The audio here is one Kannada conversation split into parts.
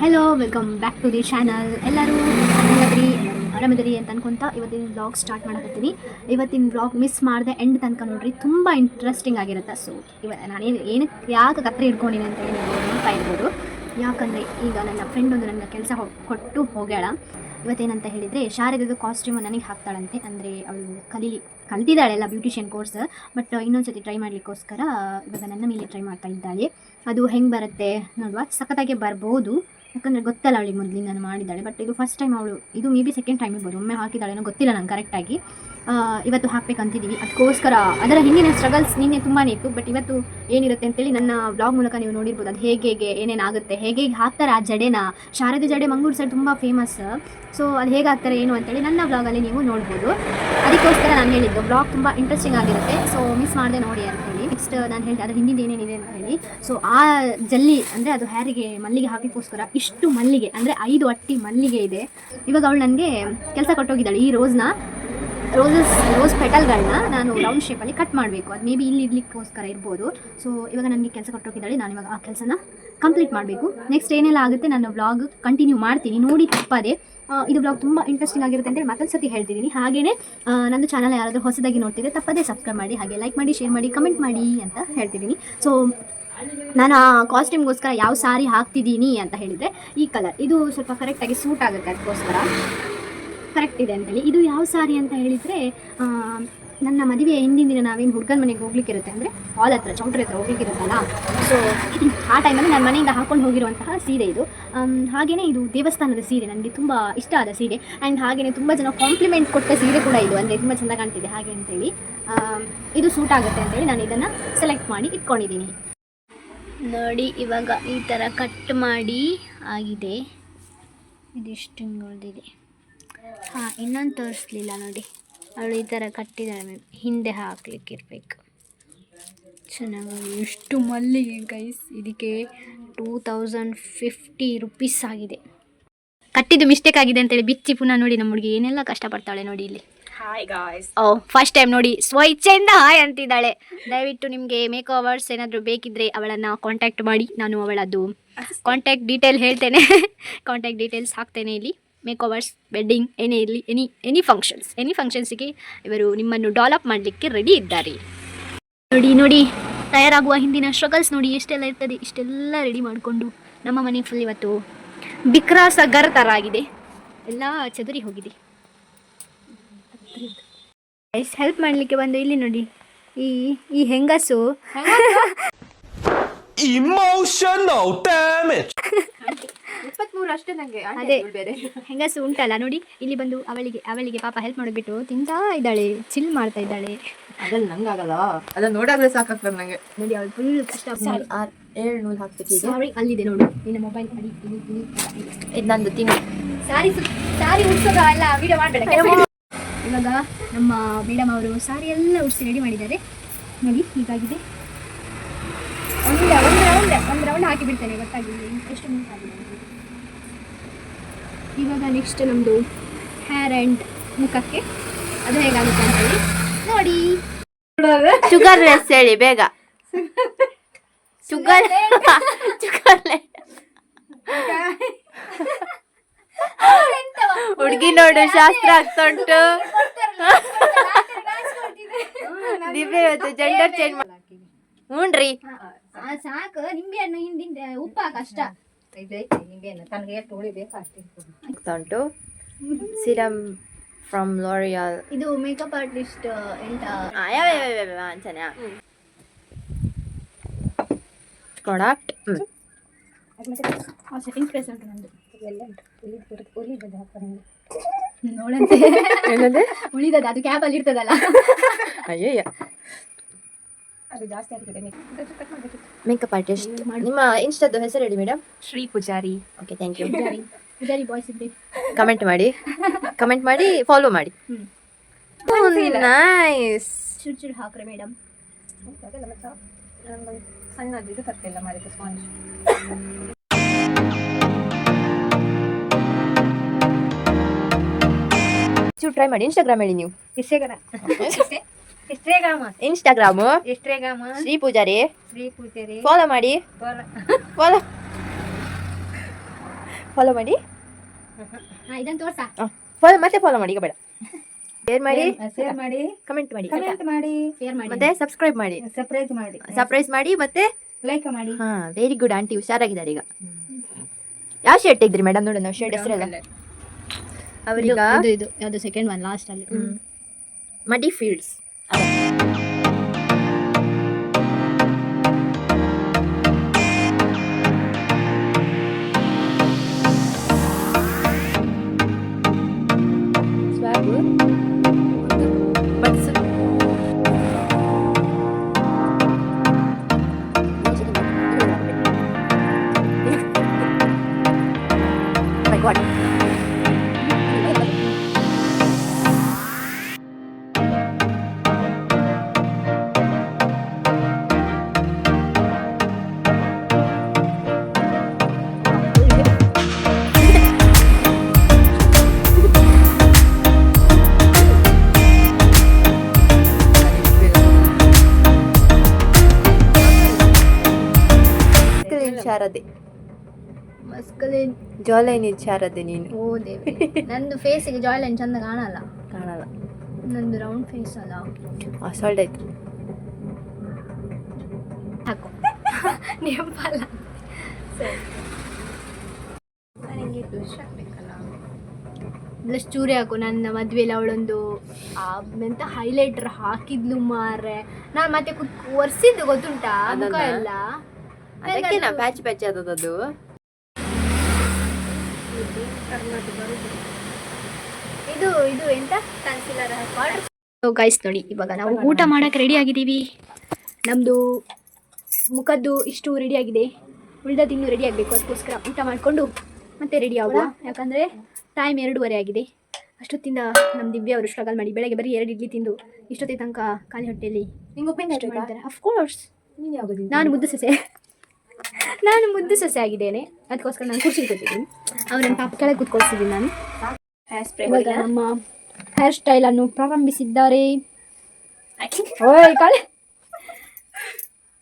Hello welcome back to the channel ಎಲ್ಲರೂ ಆರಾಮದ್ರಿ? ಆರಾಮದಿರಿ ಅಂತ ಅನ್ಕೊಂತ ಇವತ್ತಿನ ವ್ಲಾಗ್ ಸ್ಟಾರ್ಟ್ ಮಾಡಕತ್ತೀನಿ. ಇವತ್ತಿನ ವ್ಲಾಗ್ ಮಿಸ್ ಮಾಡಿದೆ ಎಂಡ್ ತನಕ ನೋಡ್ರಿ, ತುಂಬ ಇಂಟ್ರೆಸ್ಟಿಂಗ್ ಆಗಿರುತ್ತೆ. ಸೊ ನಾನು ಏನು ಏನಕ್ಕೆ ಯಾಕೆ ಕತ್ರಿ ಇಟ್ಕೊಂಡಿನಿ ಅಂತ ಹೇಳಿ ನೋಡ್ತಾ ಇರ್ಬೋದು ಯಾಕಂದರೆ ಈಗ ನನ್ನ ಫ್ರೆಂಡ್ ಒಂದು ನನ್ನ ಕೆಲಸ ಕೊಟ್ಟು ಹೋಗ್ಯಾಳ. ಇವತ್ತೇನಂತ ಹೇಳಿದರೆ, ಶಾರದದು ಕಾಸ್ಟ್ಯೂಮ್ ನನಗೆ ಹಾಕ್ತಾಳಂತೆ. ಅಂದರೆ ಅವಳು ಕಲಿ, ಕಲ್ತಿದ್ದಾಳೆ ಎಲ್ಲ ಬ್ಯೂಟಿಷಿಯನ್ ಕೋರ್ಸ್ ಬಟ್ ಇನ್ನೊಂದು ಸತಿ ಟ್ರೈ ಮಾಡಲಿಕ್ಕೋಸ್ಕರ ಇವಾಗ ನನ್ನ ಮೇಲೆ ಟ್ರೈ ಮಾಡ್ತಾ ಇದ್ದಾಳೆ. ಅದು ಹೆಂಗೆ ಬರುತ್ತೆ ನೋಡುವ? ಸಖತ್ತಾಗೆ ಬರ್ಬೋದು. ಯಾಕಂದರೆ ಗೊತ್ತಲ್ಲ ಅವಳಿಗೆ ಮೊದಲಿಂದ ನಾನು ಮಾಡಿದ್ದಾಳೆ. ಬಟ್ ಇದು ಫಸ್ಟ್ ಟೈಮ್ ಅವಳು, ಇದು ಮೇ ಬಿ ಸೆಕೆಂಡ್ ಟೈಮ್ ಇರ್ಬೋದು ಒಮ್ಮೆ ಹಾಕಿದ್ದಾಳೇನೋ ಗೊತ್ತಿಲ್ಲ ನಂಗೆ ಕರೆಕ್ಟಾಗಿ ಇವತ್ತು ಹಾಕ್ಬೇಕಂತಿದ್ದೀವಿ ಅದಕ್ಕೋಸ್ಕರ ಅದರ ಹಿಂದಿನ ಸ್ಟ್ರಗಲ್ಸ್ ನಿನ್ನೆ ತುಂಬಾ ಇತ್ತು. ಬಟ್ ಇವತ್ತು ಏನಿರುತ್ತೆ ಅಂತೇಳಿ ನನ್ನ ಬ್ಲಾಗ್ ಮೂಲಕ ನೀವು ನೋಡಿರ್ಬೋದು. ಅದು ಹೇಗೆ ಹೇಗೆ ಏನೇನಾಗುತ್ತೆ, ಹೇಗೆ ಹೇಗೆ ಹಾಕ್ತಾರೆ ಆ ಜಡೆನ. ಶಾರದೆ ಜಡೆ ಮಂಗಳೂರು ಸೈಡ್ ತುಂಬ ಫೇಮಸ್ ಸೊ ಅದು ಹೇಗೆ ಹಾಕ್ತಾರೆ ಏನು ಅಂತೇಳಿ ನನ್ನ ಬ್ಲಾಗಲ್ಲಿ ನೀವು ನೋಡ್ಬೋದು. ಅದಕ್ಕೋಸ್ಕರ ನಾನು ಹೇಳಿದ್ದು ಬ್ಲಾಗ್ ತುಂಬ ಇಂಟ್ರೆಸ್ಟಿಂಗ್ ಆಗಿರುತ್ತೆ. ಸೊ ಮಿಸ್ ಮಾಡದೆ ನೋಡಿ ಅಂತ ನೆಕ್ಸ್ಟ್ ನಾನು ಹೇಳಿದೆ ಅದರ ಹಿಂದಿನ ಏನೇನಿದೆ ಅಂತ ಹೇಳಿ. ಸೊ ಆ ಜಲ್ಲಿ ಅಂದರೆ ಅದು ಹ್ಯಾರಿಗೆ ಮಲ್ಲಿಗೆ ಹಾಕಲಿಕ್ಕೋಸ್ಕರ ಇಷ್ಟು ಮಲ್ಲಿಗೆ, ಅಂದರೆ ಐದು ಅಟ್ಟಿ ಮಲ್ಲಿಗೆ ಇದೆ. ಇವಾಗ ಅವಳು ನನಗೆ ಕೆಲಸ ಕೊಟ್ಟೋಗಿದ್ದಾಳೆ ಈ ರೋಸ್ನ. ರೋಸಸ್, ರೋಸ್ ಪೆಟಲ್ಗಳನ್ನ ನಾನು ರೌಂಡ್ ಶೇಪಲ್ಲಿ ಕಟ್ ಮಾಡಬೇಕು. ಅದು ಮೇ ಬಿ ಇಲ್ಲಿ ಇಡ್ಲಿಕ್ಕೋಸ್ಕರ ಇರ್ಬೋದು. ಸೊ ಇವಾಗ ನನಗೆ ಕೆಲಸ ಕೊಟ್ಟೋಗಿದ್ದಾಳೆ, ನಾನು ಇವಾಗ ಆ ಕೆಲಸನ ಕಂಪ್ಲೀಟ್ ಮಾಡಬೇಕು. ನೆಕ್ಸ್ಟ್ ಏನೆಲ್ಲ ಆಗುತ್ತೆ, ನಾನು ವ್ಲಾಗ್ ಕಂಟಿನ್ಯೂ ಮಾಡ್ತೀನಿ. ನೋಡಿ ತಪ್ಪದೆ. ಇದು ಬ್ಲಾಗ್ ತುಂಬ ಇಂಟ್ರೆಸ್ಟಿಂಗ್ ಆಗಿರುತ್ತೆ ಅಂತೇಳಿ ಮತ್ತೊಂದು ಸತಿ ಹೇಳ್ತಿದ್ದೀನಿ ಹಾಗೇ ನನ್ನ ಚಾನಲ್ ಯಾರಾದರೂ ಹೊಸದಾಗಿ ನೋಡ್ತಿದ್ರೆ ತಪ್ಪದೇ ಸಬ್ಸ್ಕ್ರೈಬ್ ಮಾಡಿ, ಹಾಗೆ ಲೈಕ್ ಮಾಡಿ ಶೇರ್ ಮಾಡಿ ಕಮೆಂಟ್ ಮಾಡಿ ಅಂತ ಹೇಳ್ತಿದ್ದೀನಿ ಸೊ ನಾನು ಆ ಕಾಸ್ಟ್ಯೂಮ್ಗೋಸ್ಕರ ಯಾವ ಸಾರಿ ಹಾಕ್ತಿದ್ದೀನಿ ಅಂತ ಹೇಳಿದರೆ ಈ ಕಲರ್ ಇದು ಸ್ವಲ್ಪ ಕರೆಕ್ಟಾಗಿ ಸೂಟ್ ಆಗುತ್ತೆ ಅದಕ್ಕೋಸ್ಕರ. ಕರೆಕ್ಟ್ ಇದೆ ಅಂತೇಳಿ ಇದು ಯಾವ ಸಾರಿ ಅಂತ ಹೇಳಿದರೆ ನನ್ನ ಮದುವೆ ಹಿಂದಿನ ದಿನ ನಾವೇನು ಹುಡುಗನ ಮನೆಗೆ ಹೋಗ್ಲಿಕ್ಕಿರುತ್ತೆ ಅಂದರೆ ಹಾಲ್ ಹತ್ರ ಚೌಟ್ರಿ ಹತ್ರ ಹೋಗ್ಲಿಕ್ಕಿರುತ್ತಲ್ಲ? ಸೊ ಆ ಟೈಮಲ್ಲಿ ನನ್ನ ಮನೆಯಿಂದ ಹಾಕೊಂಡು ಹೋಗಿರುವಂತಹ ಸೀರೆ ಇದು. ಹಾಗೆಯೇ ಇದು ದೇವಸ್ಥಾನದ ಸೀರೆ ನನಗೆ ತುಂಬ ಇಷ್ಟ ಆದ ಸೀರೆ. ಆ್ಯಂಡ್ ಹಾಗೆಯೇ ತುಂಬ ಜನ ಕಾಂಪ್ಲಿಮೆಂಟ್ ಕೊಟ್ಟ ಸೀರೆ ಕೂಡ ಇದು, ಅಂದರೆ ತುಂಬ ಚೆಂದ ಕಾಣ್ತಿದೆ ಹಾಗೆ ಅಂತೇಳಿ. ಇದು ಸೂಟ್ ಆಗುತ್ತೆ ಅಂತೇಳಿ ನಾನು ಇದನ್ನು ಸೆಲೆಕ್ಟ್ ಮಾಡಿ ಇಟ್ಕೊಂಡಿದ್ದೀನಿ ನೋಡಿ, ಇವಾಗ ಈ ಥರ ಕಟ್ ಮಾಡಿ ಆಗಿದೆ. ಇದಿಷ್ಟು ಉಳಿದಿದೆ ಹಾಂ, ಇನ್ನೊಂದು ತೋರಿಸ್ಲಿಲ್ಲ ನೋಡಿ. ಅವಳು ಈ ಥರ ಕಟ್ಟಿದ್ದಾಳೆ ಮ್ಯಾಮ್. ಹಿಂದೆ ಹಾಕ್ಲಿಕ್ಕೆ ಇರಬೇಕು ಚೆನ್ನಾಗಿ ಎಷ್ಟು ಮಲ್ಲಿಗೆ ಗೈಸ್ ಇದಕ್ಕೆ ಟೂ ತೌಸಂಡ್ ಫಿಫ್ಟಿ ರುಪೀಸ್ ಆಗಿದೆ. ಕಟ್ಟಿದ್ದು ಮಿಸ್ಟೇಕ್ ಆಗಿದೆ ಅಂತೇಳಿ ಬಿಚ್ಚಿ ಪುನಃ ನೋಡಿ ನಮ್ಮ ಹುಡುಗಿ ಏನೆಲ್ಲ ಕಷ್ಟಪಡ್ತಾಳೆ ನೋಡಿ ಇಲ್ಲಿ. ಹಾಯ್. ಓ ಫಸ್ಟ್ ಟೈಮ್ ನೋಡಿ ಸ್ವಇಚ್ಛೆಯಿಂದ ಹಾಯ್ ಅಂತಿದ್ದಾಳೆ. ದಯವಿಟ್ಟು ನಿಮಗೆ ಮೇಕ್ ಓವರ್ಸ್ ಏನಾದರೂ ಬೇಕಿದ್ದರೆ ಅವಳನ್ನು ಕಾಂಟ್ಯಾಕ್ಟ್ ಮಾಡಿ. ನಾನು ಅವಳದ್ದು ಕಾಂಟ್ಯಾಕ್ಟ್ ಡೀಟೇಲ್ ಹೇಳ್ತೇನೆ. ಕಾಂಟ್ಯಾಕ್ಟ್ ಡೀಟೇಲ್ಸ್ ಹಾಕ್ತೇನೆ ಇಲ್ಲಿ. ಮೇಕ್ ಓವರ್ಸ್ ವೆಡ್ಡಿಂಗ್ ಏನೇ ಇರಲಿ ಎನಿ ಎನಿ ಫಂಕ್ಷನ್ಸ್ ಎನಿ ಫಂಕ್ಷನ್ಸಿಗೆ ಇವರು ನಿಮ್ಮನ್ನು ಡೆವಲಪ್ ಮಾಡಲಿಕ್ಕೆ ರೆಡಿ ಇದ್ದಾರೆ. ನೋಡಿ ನೋಡಿ ತಯಾರಾಗುವ ಹಿಂದಿನ ಸ್ಟ್ರಗಲ್ಸ್ ನೋಡಿ ಎಷ್ಟೆಲ್ಲ ಇರ್ತದೆ ಇಷ್ಟೆಲ್ಲ ರೆಡಿ ಮಾಡಿಕೊಂಡು ನಮ್ಮ ಮನೆ ಫುಲ್ ಇವತ್ತು ಬಿಕ್ರಾಸ ಗರ್ ಥರ ಆಗಿದೆ. ಎಲ್ಲ ಚದುರಿ ಹೋಗಿದೆ. ಹೆಲ್ಪ್ ಮಾಡಲಿಕ್ಕೆ ಬಂದು ಇಲ್ಲಿ ನೋಡಿ ಈ ಈ ಹೆಂಗಸು. Emotion damage. ಅಷ್ಟೇ ನಂಗೆ ಅದೇ ಹೆಂಗಸು ಉಂಟಲ್ಲ ನೋಡಿ ಇಲ್ಲಿ ಬಂದು ಅವಳಿಗೆ ಅವಳಿಗೆ ಪಾಪ ಹೆಲ್ಪ್ ಮಾಡಿಬಿಟ್ಟು ತಿಂತಾ ಇದ್ದಾಳೆ ಚಿಲ್ ಮಾಡ್ತಾ ಇದ್ದಾಳೆ. ಅದ್ರಲ್ಲಿ ನಂಗಾಗಲ್ಲ? ಅದನ್ನ ನೋಡಾದ್ರೆ ಸಾಕಾಗ್ತದೆ ನಂಗೆ. ನೋಡಿ ಅವಳು ಫುಲ್ ಕಷ್ಟ ಏಳು ನೂಲು ಹಾಕ್ಬೇಕು ಈಗ. ಸಾರಿ ಅಲ್ಲಿದೆ ನೋಡು ನಿನ್ನ ಮೊಬೈಲ್ ಅಡಿ. ಇದು ನಂದು ತಿಂಗಳು ಸಾರಿ ಸಾರಿ ಉಡ್ಸೋದು ಅಲ್ಲ ವಿಡಿಯೋ ಮಾಡಬೇಡ ಇವಾಗ ನಮ್ಮ ಮೇಡಮ್ ಅವರು ಸಾರಿ ಎಲ್ಲ ಉಡ್ಸಿ ರೆಡಿ ಮಾಡಿದ್ದಾರೆ. ನೋಡಿ ಹೀಗಾಗಿದೆ. ಒಂದು ರೌಂಡ್ ಒಂದು ರೌಂಡ್ ಹಾಕಿ ಬಿಡ್ತೇನೆ ಗೊತ್ತಾಗಿದೆ ಎಷ್ಟು ಮಿನಿಟ್ ಆಗಿದೆ. ಇವಾಗ ನೆಕ್ಸ್ಟ್ ನಮ್ಮದು ಹೇರ್ ಆ್ಯಂಡ್ ಮುಖಕ್ಕೆ. ಅದು ಹೇಗಾಗುತ್ತೆ ಅಂತ ಹೇಳಿ ನೋಡಿ. ಶುಗರ್ ಲೆಸ್ ಹೇಳಿ ಬೇಗ. ಶುಗರ್ ಶುಗರ್ ಹುಡುಗಿ ನೋಡು ಶಾಸ್ತ್ರ ಆಗ್ತಾ ಉಂಟು ದಿವ್ಯ ಇವತ್ತು ಜೆಂಡರ್ ಚೇಂಜ್ ಹ್ಞೂನ್ರಿ. ಆ, ಸಾಕು. ನಿಂಬೆ ಹಣ್ಣು ಹಿಂದಿಂದ ಆಗ್ತಾ ಉಂಟು ಸಿರಮ್ ಫ್ರಮ್ ಲೋರಿಯಲ್ ಇದು ಮೇಕಪ್ ಆರ್ಟಿಸ್ಟ್ ಎಂತ? ಅಂತಾನೆ ಪ್ರಾಡಕ್ಟ್ ಸೆಟ್ಟಿಂಗ್ ಪ್ಲೇಸ್ ಉಂಟು ನಂದು. ನೋಡಂತೆ. ಏನದು? ಉಳಿದದ ಅದು ಕ್ಯಾಬಲ್ಲಿ ಇರ್ತದಲ್ಲ. ಅಯ್ಯಯ್ಯ. ಅದು ಜಾಸ್ತಿ ಆಗ್ತದೆ ಮೇಕಪ್ ಆರ್ಟಿಸ್ಟ್ ನಿಮ್ಮ ಇನ್ಸ್ಟಾದ ಹೆಸರು ಹೇಳಿ madam Shri Pujari. Okay thank you Pujari. Pujari boys ಇದ್ದೆ. ಕಮೆಂಟ್ ಮಾಡಿ. ಕಮೆಂಟ್ ಮಾಡಿ ಫಾಲೋ ಮಾಡಿ. ನೈಸ್ ಚೂರು ಚೂರು ಹಾಕ್ರೆ ಮೇಡಮ್ ಸಣ್ಣದು ಇದು ತರ್ತಿಲ್ಲ ಮಾರಿಕೆ ಸ್ಪಾಂಜ್ ಚೂರು ಟ್ರೈ ಮಾಡಿ ಇನ್ಸ್ಟಾಗ್ರಾಮ್ ಹೇಳಿ ನೀವು. ಎಷ್ಟೇಗಾಮ Instagram Instagram Shri Pujari Shri Pujari follow ಮಾಡಿ ಫಾಲೋ ಫಾಲೋ ಮಾಡಿ. ಹಾಂ ಇದನ್ನು ತೋರ್ಸಾ? ಫಾಲೋ ಮತ್ತೆ ಫಾಲೋ ಮಾಡಿ ಬೇಡ. ಶೇರ್ ಮಾಡಿ. ಶೇರ್ ಮಾಡಿ? ಕಮೆಂಟ್ ಮಾಡಿ ಕಮೆಂಟ್ ಮಾಡಿ ಶೇರ್ ಮಾಡಿ. ಮತ್ತೆ ಸಬ್ಸ್ಕ್ರೈಬ್ ಮಾಡಿ. ಸರ್ಪ್ರೈಸ್ ಮಾಡಿ. ಸರ್ಪ್ರೈಸ್ ಮಾಡಿ ಮತ್ತೆ ಲೈಕ್ ಮಾಡಿ. ಹಾ ವೆರಿ ಗುಡ್ ಆಂಟಿ ಹುಷಾರಾಗಿದ್ದಾರೆ ಈಗ. ಯಾವ ಶರ್ಟ್ ತೆಗ್ದ್ರಿ ಮೇಡಮ್ ನೋಡಿ ನಾವು ಶರ್ಟ್ ಹೆಸರಲ್ಲ. ಅವರೀಗ ಇದು ಇದು ಯಾವುದು ಸೆಕೆಂಡ್ ಒನ್ ಲಾಸ್ಟ್ ಅಲ್ಲಿ. ಮಡಿ ಫೀಲ್ಡ್ಸ್ Bye. ಮಸ್ಕಲಿನ್ ಜಾಲೈನ್ ಶಾರದೆ ನೀನು. ಓ ದೇವಿ ನಂದು ಫೇಸಿಗೆ ಜಾಯ್ಲೈನ್ ಚಂದ ಕಾಣಲ್ಲ. ಕಾಣಲ್ಲ. ನಂದು ರೌಂಡ್ ಫೇಸ್ ಅಲ್ಲ. ಅಸಾಲ್ಟ್ ಆಯ್ತು. ಹಾಕು. ನೆಂಪಲ್ಲ. ನನಗೆ ಬ್ಲಷ್ ಹಾಕ್ಬೇಕಲ್ಲ. ಬ್ಲಷ್ ಚೂರಿ ಹಾಕು. ನನ್ನ ಮದ್ವೆಲಿ ಅವಳೊಂದು ಎಂತ ಹೈಲೈಟರ್ ಹಾಕಿದ್ಲು ಮಾರ್ರೆ. ನಾನು ಮತ್ತೆ ಕುತ್ ಒರ್ಸಿದ್ದು ಗೊತ್ತುಂಟಾ? ಮುಖ? ಎಲ್ಲ? ಅದಕ್ಕೆ ನಾ ಪ್ಯಾಚ್ ಪ್ಯಾಚ್ ಆದದ್ದು ಇದು ಇದು. ಎಂತ? ಕನ್ಸಿಲರ್ ಗೈಸ್ ನೋಡಿ ಇವಾಗ ನಾವು ಊಟ ಮಾಡಕ್ಕೆ ರೆಡಿ ಆಗಿದ್ದೀವಿ. ನಮ್ಮದು ಮುಖದ್ದು ಇಷ್ಟು ರೆಡಿ ಆಗಿದೆ. ಉಳಿದದ್ದು ಇನ್ನೂ ರೆಡಿ ಆಗಬೇಕು. ಅದಕ್ಕೋಸ್ಕರ ಊಟ ಮಾಡಿಕೊಂಡು ಮತ್ತೆ ರೆಡಿ ಆಗುವ. ಯಾಕಂದರೆ ಟೈಮ್ ಎರಡೂವರೆ ಆಗಿದೆ. ಅಷ್ಟೊತ್ತಿಂದ ನಮ್ಮ ದಿವ್ಯ ಅವರು ಸ್ಟ್ರಗಲ್ ಮಾಡಿ ಬೆಳಗ್ಗೆ ಬರೀ ಎರಡು ಇಡ್ಲಿ ತಿಂದು ಇಷ್ಟೊತ್ತಿಗೆ ತನಕ ಖಾಲಿ ಹೊಟ್ಟೆಯಲ್ಲಿ ನಿಂಗೆ ಉಪ್ಪಿನ ಅಫ್ಕೋರ್ಸ್ ನೀನು ಮುದ್ದು ಸೊಸೆ. ನಾನು ಮುದ್ದು ಸೊಸೆ ಆಗಿದ್ದೇನೆ ಅದಕ್ಕೋಸ್ಕರ ನಾನು ಕುರ್ಚಿ ಕೂತಿದ್ದೀನಿ ಅವ್ರನ್ನ ಪಾಪ ಕೆಳಗೆ ಕೂತ್ಕೊಳ್ತಿದ್ದೀನಿ ನಾನು. ಇವಾಗ ನಮ್ಮ ಹೇರ್ ಸ್ಟೈಲ್ ಅನ್ನು ಪ್ರಾರಂಭಿಸಿದ್ದಾರೆ. ಓಯ್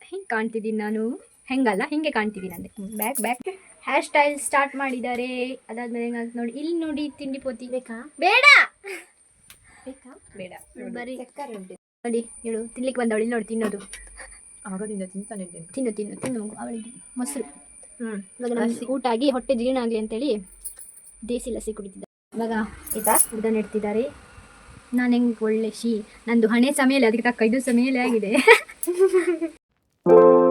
ಹಿಂಗೆ ಕಾಣ್ತಿದ್ದೀನಿ ನಾನು? ಹೆಂಗಲ್ಲ ಹಿಂಗೆ ಕಾಣ್ತಿದ್ದೀನಿ ಅಂದ್ರೆ? Back back. Hair style start ಮಾಡಿದ್ದಾರೆ. ಅದಾದ್ಮೇಲೆ ಹೆಂಗ ನೋಡಿ. ಇಲ್ಲಿ ನೋಡಿ ತಿಂಡಿ ಪೋತಿ. ಬೇಕಾ? ಬೇಡ. ಬೇಕಾ? ಬೇಡ. ಬರೀ ನೋಡಿ ಹೇಳು. ತಿನ್ಲಿಕ್ಕೆ ಬಂದವಳು. ಇಲ್ಲಿ ನೋಡಿ ತಿನ್ನೋದು. ಆಗದಿಂದ ತಿಂತಾನೆ ಇದ್ದೇನೆ ತಿನ್ನು ತಿನ್ನು ತಿನ್ನು ಮಗು ಅವಳಿಗೆ ಮೊಸರು. ಹ್ಞೂ ಇವಾಗ ನಮ್ಗೆ ಊಟ ಆಗಿ ಹೊಟ್ಟೆ ಜೀರ್ಣ ಆಗಲಿ ಅಂತೇಳಿ ದೇಸಿ ಲಸಿ ಕುಡಿತಿದ್ದ ಇವಾಗ ಆಯ್ತಾ ಇದನ್ನ ಇಡ್ತಿದ್ದಾರೆ. ನಾನು ಹೆಂಗೆ ಒಳ್ಳೆ ಶಿ. ನಂದು ಹಣೆ ಸಮಯಲ್ಲಿ ಅದಕ್ಕೆ ತಕ್ಕ ಇದು ಸಮಯ ಆಗಿದೆ.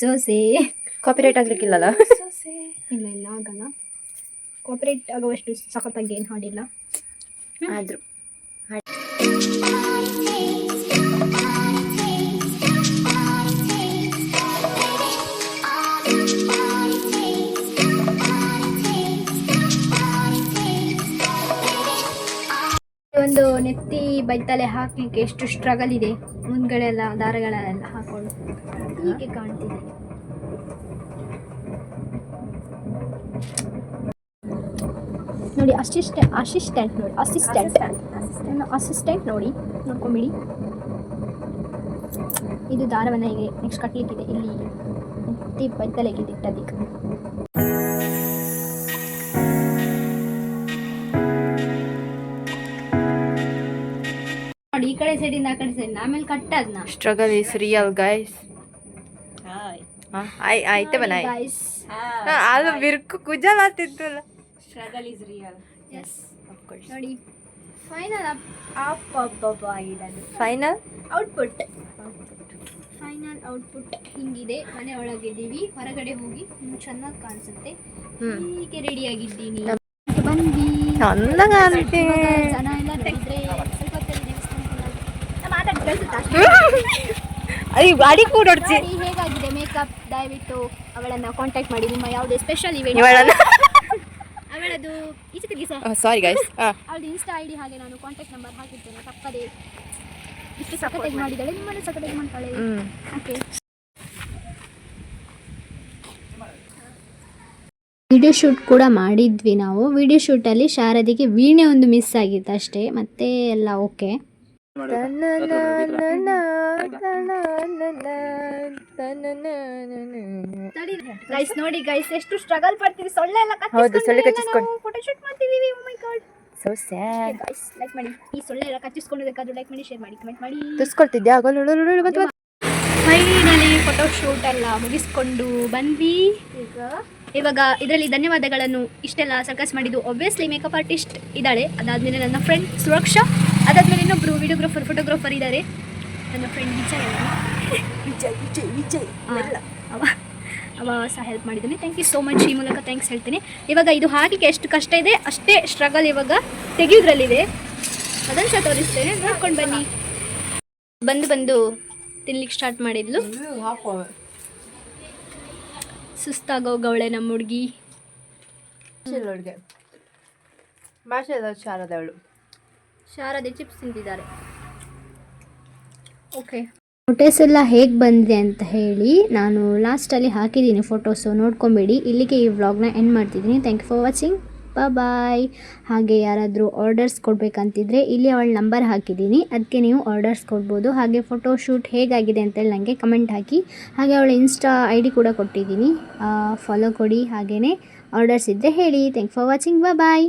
ಸೊಸೆ ಕಾಪಿರೈಟ್ ಸೋಸೆ ಇಲ್ಲ ಇಲ್ಲ ಆಗಲ್ಲ. ಕಾಪಿರೈಟ್ ಆಗುವಷ್ಟು ಸಖತ್ತಾಗಿ ಏನು ಹಾಡಿಲ್ಲ. ಆದರೂ. ಒಂದು ನೆತ್ತಿ ಬೈತಲೆ ಹಾಕ್ಲಿಕ್ಕೆ ಎಷ್ಟು ಸ್ಟ್ರಗಲ್ ಇದೆ. ಮುಂದ್ಗಡೆಲ್ಲ ದಾರಗಳೆಲ್ಲ ಹಾಕೊಂಡು. ಹೀಗೆ ಕಾಣ್ತಿದೆ. ನೋಡಿ ಅಸಿಸ್ಟೆಂಟ್ ಅಸಿಸ್ಟೆಂಟ್ ನೋಡಿ ಅಸಿಸ್ಟೆಂಟ್ ಅಸಿಸ್ಟೆಂಟ್ ನೋಡಿ ನೋಡ್ಕೊಂಬಿಡಿ. ಇದು ದಾರವನ್ನು ಹೀಗೆ ನೆಕ್ಸ್ಟ್ ಕಟ್ಟಲಿಕ್ಕಿದೆ ಇಲ್ಲಿ ಬೈತಲೆಗಿದೆ ಇಟ್ಟದಕ್ಕೆ ನೋಡಿ ಈ ಕಡೆ ಸೈಡಿಂದ ಆ ಕಡೆ ಸೈಡ್ ಆಮೇಲೆ ಕಟ್ಟದ್ನ ಸ್ಟ್ರಗಲ್ ಇಸ್ ರಿಯಲ್ ಗೈಸ್ ಆಯ್ತೆ ಗೈಸ್ ಅದು ಬಿರ್ಕು ರಿಯಲ್ ಎಸ್ ನೋಡಿ ಫೈನಲ್ ಅಪ್ ಅಪ್ ಅಪ್ ಆಗಿದೆ ಫೈನಲ್ ಔಟ್ಪುಟ್ ಫೈನಲ್ ಔಟ್ಪುಟ್ ಹಿಂಗಿದೆ. ಮನೆ ಒಳಗಿದ್ದೀವಿ. ಹೊರಗಡೆ ಹೋಗಿ ಚೆನ್ನಾಗಿ ಕಾಣಿಸುತ್ತೆ. ಹೀಗೆ ರೆಡಿ ಆಗಿದ್ದೀನಿ. ಬಂದ್ವಿ. ಚಂದ ಕಾಣುತ್ತೆ ಜನ ಎಲ್ಲ ತೆಗೆದ್ರೆ ಸ್ವಲ್ಪ ಹೊತ್ತಲ್ಲಿ ದೇವಸ್ಥಾನಕ್ಕೆ. ಗಾಡಿ ಕೂಡ ಹೊಡ್ಸಿ. ಹೇಗಾಗಿದೆ ಮೇಕಪ್ ದಯವಿಟ್ಟು ಅವಳನ್ನ ಕಾಂಟ್ಯಾಕ್ಟ್ ಮಾಡಿ. ನಿಮ್ಮ ಯಾವುದೇ ಸ್ಪೆಷಲ್ ಇವೆಂಟ್ ಇವಳನ್ನ. ಅವಳದು ಈಚೆ ತಿರುಗಿ ಸರ್ ಸಾರಿ ಗೈಸ್ ಅವಳ ಇನ್ಸ್ಟಾ ಐ ಡಿ ಹಾಗೆ ನಾನು ಕಾಂಟ್ಯಾಕ್ಟ್ ನಂಬರ್ ಹಾಕಿರ್ತೇನೆ. ತಪ್ಪದೆ. ಇಷ್ಟು ಸಖತ್ತಾಗಿ ಮಾಡಿದ್ದಾಳೆ. ನಿಮ್ಮನ್ನು ಸಖತ್ತಾಗಿ ಮಾಡ್ತಾಳೆ. ಓಕೆ ವಿಡಿಯೋ ಶೂಟ್ ಕೂಡ ಮಾಡಿದ್ವಿ ನಾವು. ವಿಡಿಯೋ ಶೂಟಲ್ಲಿ ಶಾರದಿಗೆ ವೀಣೆ ಒಂದು ಮಿಸ್ ಆಗಿತ್ತು ಅಷ್ಟೇ. ಮತ್ತೆ ಎಲ್ಲ ಓಕೆ ಗೈಸ್ ನೋಡಿ ಗೈಸ್ ಎಷ್ಟು ಸ್ಟ್ರಗಲ್ ಪಡ್ತೀವಿ ಸೊಳ್ಳೆ ಎಲ್ಲ ಸೊಳ್ಳೆ ಕಚ್ಚಿಸ್ಕೊಂಡು. ಫೋಟೋ ಶೂಟ್ ಈ ಸೊಳ್ಳೆ ಎಲ್ಲ ಲೈಕ್ ಮಾಡಿ ಶೇರ್ ಮಾಡಿ ಕಮೆಂಟ್ ಮಾಡಿ ಫೋಟೋ ಶೂಟ್ ಎಲ್ಲ ಮುಗಿಸ್ಕೊಂಡು ಬಂದ್ವಿ ಈಗ ಇವಾಗ ಇದರಲ್ಲಿ ಧನ್ಯವಾದಗಳನ್ನು ಇಷ್ಟೆಲ್ಲ ಸರ್ಕಸ್ ಮಾಡಿದ್ದು ಒಬ್ವಿಯಸ್ಲಿ ಮೇಕಪ್ ಆರ್ಟಿಸ್ಟ್ ಇದ್ದಾಳೆ ಅದಾದಮೇಲೆ ನನ್ನ ಫ್ರೆಂಡ್ ಸುರಕ್ಷಾ ಅದಾದಮೇಲೆ ಇನ್ನೊಬ್ರು ವಿಡಿಯೋಗ್ರಾಫರ್ ಫೋಟೋಗ್ರಾಫರ್ ಇದ್ದಾರೆ ನನ್ನ ಫ್ರೆಂಡ್ ವಿಜಯ್ ವಿಜಯ್ ವಿಜಯ್ ವಿಜಯ್. ಅವ ಅವ ಸಹ ಹೆಲ್ಪ್ ಮಾಡಿದ್ದೀನಿ. ಥ್ಯಾಂಕ್ ಯು ಸೋ ಮಚ್ ಈ ಮೂಲಕ. ಥ್ಯಾಂಕ್ಸ್ ಹೇಳ್ತೀನಿ. ಇವಾಗ ಇದು ಹಾಕಲಿಕ್ಕೆ ಎಷ್ಟು ಕಷ್ಟ ಇದೆ ಅಷ್ಟೇ ಸ್ಟ್ರಗಲ್ ಇವಾಗ ತೆಗೆಯೋದ್ರಲ್ಲಿದೆ. ಅದನ್ನು ಸಹ ತೋರಿಸ್ತೇನೆ. ನೋಡ್ಕೊಂಡು ಬನ್ನಿ. ಬಂದು ಬಂದು ತಿನ್ಲಿಕ್ಕೆ ಸ್ಟಾರ್ಟ್ ಮಾಡಿದ್ಲು. ಸುಸ್ತಾಗೋಗವಳೆ ನಮ್ಮ ಹುಡುಗಿ. ಭಾಷೆ ಶಾರದವಳು. ಶಾರದೆ ಚಿಪ್ಸ್ ತಿಂತಿದ್ದಾರೆ ಓಕೆ ಫೋಟೋಸ್ ಎಲ್ಲ ಹೇಗೆ ಬಂದಿದೆ ಅಂತ ಹೇಳಿ ನಾನು ಲಾಸ್ಟಲ್ಲಿ ಹಾಕಿದ್ದೀನಿ ಫೋಟೋಸು ನೋಡ್ಕೊಬೇಡಿ. ಇಲ್ಲಿಗೆ ಈ ವ್ಲಾಗ್ನ ಎಂಡ್ ಮಾಡ್ತಿದ್ದೀನಿ. Thank you for watching bye ಹಾಗೆ ಯಾರಾದರೂ ಆರ್ಡರ್ಸ್ ಕೊಡಬೇಕಂತಿದ್ರೆ ಇಲ್ಲಿ ಅವಳ ನಂಬರ್ ಹಾಕಿದ್ದೀನಿ. ಅದಕ್ಕೆ ನೀವು ಆರ್ಡರ್ಸ್ ಕೊಡ್ಬೋದು. ಹಾಗೆ ಫೋಟೋ ಶೂಟ್ ಹೇಗಾಗಿದೆ ಅಂತೇಳಿ ನನಗೆ ಕಮೆಂಟ್ ಹಾಕಿ. ಹಾಗೆ ಅವಳ ಇನ್ಸ್ಟಾ ಐ ಡಿ ಕೂಡ ಕೊಟ್ಟಿದ್ದೀನಿ. ಫಾಲೋ ಕೊಡಿ. ಹಾಗೆಯೇ ಆರ್ಡರ್ಸ್ ಇದ್ದರೆ ಹೇಳಿ. Thank for watching bye